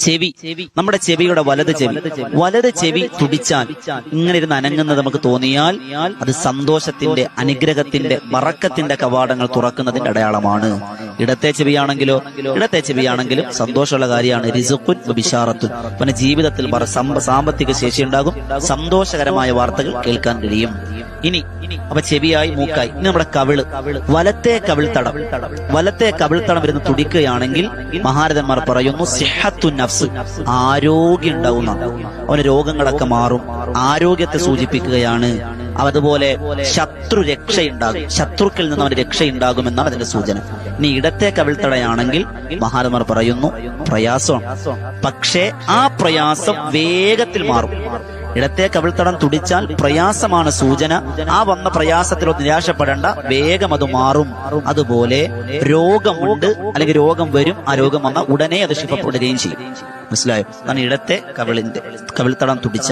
ചെവി. നമ്മുടെ ചെവിയുടെ വലത് ചെവി. വലത് ചെവി തുടിച്ചാൽ ഇങ്ങനെ ഇരുന്ന് അനങ്ങുന്നത് നമുക്ക് തോന്നിയാൽ അത് സന്തോഷത്തിന്റെ അനുഗ്രഹത്തിന്റെ വറക്കത്തിന്റെ കവാടങ്ങൾ തുറക്കുന്നതിന്റെ അടയാളമാണ്. ഇടത്തെ ചെവിയാണെങ്കിലോ ഇടത്തെ ചെവിയാണെങ്കിലും സന്തോഷമുള്ള കാര്യമാണ്. റിസുഖുൻ ബിഷാറത്തുൻ പിന്നെ ജീവിതത്തിൽ സാമ്പത്തിക ശേഷി ഉണ്ടാകും. സന്തോഷകരമായ വാർത്തകൾ കേൾക്കാൻ കഴിയും. ഇനി അപ്പൊ ചെവിയായി മൂക്കായി. ഇനി നമ്മുടെ കവിൾ. വലത്തെ കവിൾത്തടം. വലത്തെ കവിൾത്തടം വരുന്ന തുടിക്കുകയാണെങ്കിൽ മഹാരഥന്മാർ പറയുന്നു സിഹത്തു നഫ്സ് ആരോഗ്യം ഉണ്ടാവുന്ന അവന് രോഗങ്ങളൊക്കെ മാറും. ആരോഗ്യത്തെ സൂചിപ്പിക്കുകയാണ് അതുപോലെ ശത്രു രക്ഷയുണ്ടാകും. ശത്രുക്കളിൽ നിന്ന് അവന് രക്ഷയുണ്ടാകുമെന്നാണ് അതിന്റെ സൂചന. ഇനി ഇടത്തെ കവിൾത്തടയാണെങ്കിൽ മഹാത്മാർ പറയുന്നു പ്രയാസമാണ്. പക്ഷേ ആ പ്രയാസം വേഗത്തിൽ മാറും. ഇടത്തെ കവിൾത്തടം തുടിച്ചാൽ പ്രയാസമാണ് സൂചന. ആ വന്ന പ്രയാസത്തിൽ നിരാശപ്പെടേണ്ട. വേഗം അത് മാറും. അതുപോലെ രോഗമുണ്ട്. അല്ലെങ്കിൽ രോഗം വരും. ആ രോഗം വന്നാൽ ഉടനെ അത് ശിഫപ്പെടുകയും ചെയ്യും. മനസ്സിലായോ? അതാണ് ഇടത്തെ കവിളിന്റെ കവിൾത്തടം തുടിച്ച